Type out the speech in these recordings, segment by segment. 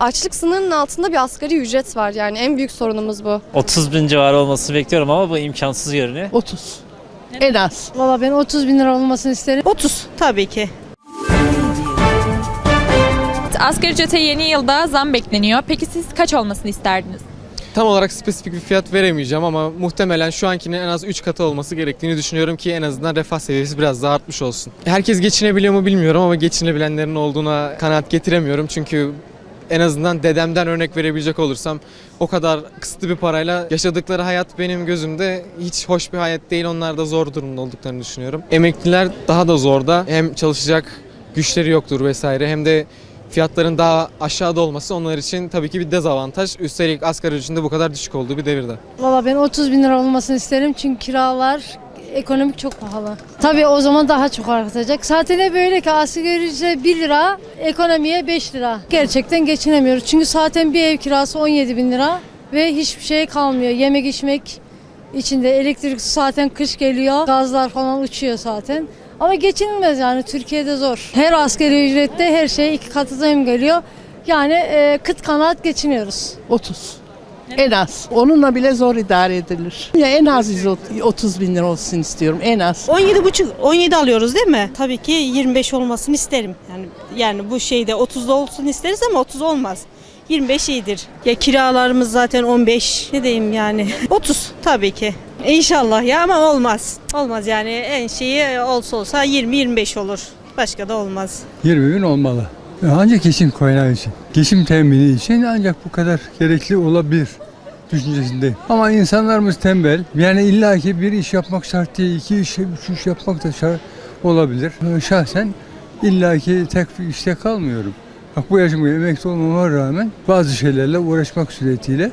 Açlık sınırının altında bir asgari ücret var yani en büyük sorunumuz bu. 30 bin civarı olması bekliyorum ama bu imkansız görünüyor. 30. En az. Valla ben 30 bin lira olmasını isterim. 30 tabii ki. Asgari ücrete yeni yılda zam bekleniyor. Peki siz kaç olmasını isterdiniz? Tam olarak spesifik bir fiyat veremeyeceğim ama muhtemelen şu ankinin en az 3 katı olması gerektiğini düşünüyorum ki en azından refah seviyesi biraz daha artmış olsun. Herkes geçinebiliyor mu bilmiyorum ama geçinebilenlerin olduğuna kanaat getiremiyorum çünkü en azından dedemden örnek verebilecek olursam o kadar kısıtlı bir parayla yaşadıkları hayat benim gözümde hiç hoş bir hayat değil. Onlar da zor durumda olduklarını düşünüyorum. Emekliler daha da zorda. Hem çalışacak güçleri yoktur vesaire hem de fiyatların daha aşağıda olması onlar için tabii ki bir dezavantaj. Üstelik asgari ücretin de bu kadar düşük olduğu bir devirde. Valla ben 30 bin lira olmasını isterim çünkü kiralar ekonomik çok pahalı. Tabii o zaman daha çok artacak. Zaten böyle ki asgari ücret 1 lira, ekonomiye 5 lira. Gerçekten geçinemiyoruz. Çünkü zaten bir ev kirası 17 bin lira ve hiçbir şey kalmıyor. Yemek içmek içinde elektrik zaten kış geliyor. Gazlar falan uçuyor zaten. Ama geçinilmez yani Türkiye'de zor. Her asgari ücrette her şey iki katı zam geliyor. Yani e, kıt kanaat geçiniyoruz. 30. En az. Onunla bile zor idare edilir. Ya en az 130 bin lira olsun istiyorum. En az. 17 buçuk 17 alıyoruz değil mi? Tabii ki 25 olmasını isterim. Yani yani bu şeyde 30'da olsun isteriz ama 30 olmaz. 25 iyidir. Ya kiralarımız zaten 15. Ne diyeyim yani? 30 tabii ki. İnşallah ya ama olmaz. Olmaz yani en şeyi olsa olsa 20-25 olur. Başka da olmaz. 20 bin olmalı. Ancak geçim kaynağı için, geçim temini için ancak bu kadar gerekli olabilir düşüncesindeyim. Ama insanlarımız tembel. Yani illaki bir iş yapmak şart değil, iki iş, üç iş yapmak da şart olabilir. Şahsen illaki tek işte kalmıyorum. Bak bu yaşıma emekli olmama rağmen bazı şeylerle uğraşmak suretiyle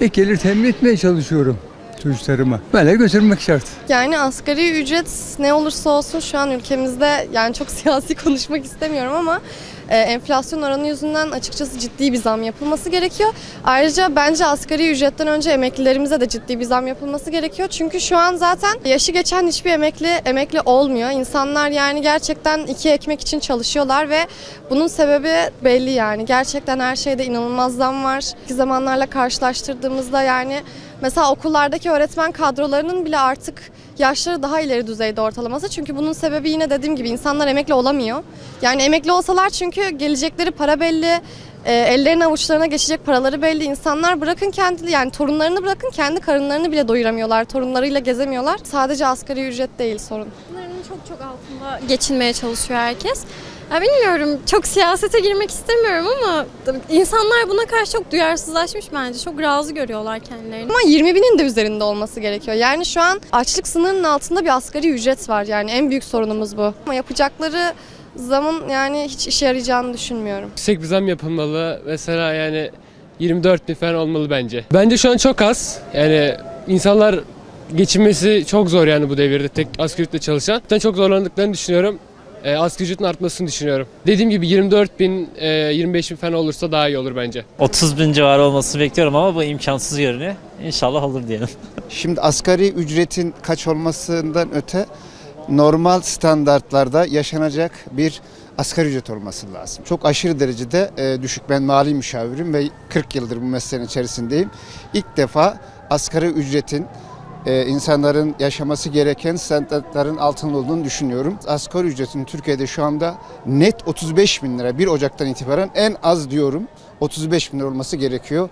ek gelir temin etmeye çalışıyorum çocuklarıma. Böyle götürmek şart. Yani asgari ücret ne olursa olsun şu an ülkemizde yani çok siyasi konuşmak istemiyorum ama e, enflasyon oranı yüzünden açıkçası ciddi bir zam yapılması gerekiyor. Ayrıca bence asgari ücretten önce emeklilerimize de ciddi bir zam yapılması gerekiyor. Çünkü şu an zaten yaşı geçen hiçbir emekli emekli olmuyor. İnsanlar yani gerçekten iki ekmek için çalışıyorlar ve bunun sebebi belli yani. Gerçekten her şeyde inanılmaz zam var. Eski zamanlarla karşılaştırdığımızda yani Mesela okullardaki öğretmen kadrolarının bile artık yaşları daha ileri düzeyde ortalaması. Çünkü bunun sebebi yine dediğim gibi insanlar emekli olamıyor. Yani emekli olsalar çünkü gelecekleri para belli, e, ellerine avuçlarına geçecek paraları belli. İnsanlar bırakın kendi yani torunlarını bırakın kendi karınlarını bile doyuramıyorlar. Torunlarıyla gezemiyorlar. Sadece asgari ücret değil sorun. Bunların çok çok altında geçinmeye çalışıyor herkes. Ya bilmiyorum çok siyasete girmek istemiyorum ama insanlar buna karşı çok duyarsızlaşmış bence. Çok razı görüyorlar kendilerini. Ama 20 binin de üzerinde olması gerekiyor. Yani şu an açlık sınırının altında bir asgari ücret var. Yani en büyük sorunumuz bu. Ama yapacakları zamın yani hiç işe yarayacağını düşünmüyorum. Yüksek bir zam yapılmalı. Mesela yani 24 bin falan olmalı bence. Bence şu an çok az. Yani insanlar geçinmesi çok zor yani bu devirde tek asgari ücretle çalışan. Ben çok zorlandıklarını düşünüyorum. E, asgari ücretin artmasını düşünüyorum. Dediğim gibi 24 bin, e, 25 bin falan olursa daha iyi olur bence. 30 bin civarı olması bekliyorum ama bu imkansız görünüyor. İnşallah olur diyelim. Şimdi asgari ücretin kaç olmasından öte normal standartlarda yaşanacak bir asgari ücret olması lazım. Çok aşırı derecede e, düşük. Ben mali müşavirim ve 40 yıldır bu mesleğin içerisindeyim. İlk defa asgari ücretin e, insanların yaşaması gereken standartların altında olduğunu düşünüyorum. Asgari ücretin Türkiye'de şu anda net 35 bin lira 1 Ocak'tan itibaren en az diyorum 35 bin lira olması gerekiyor.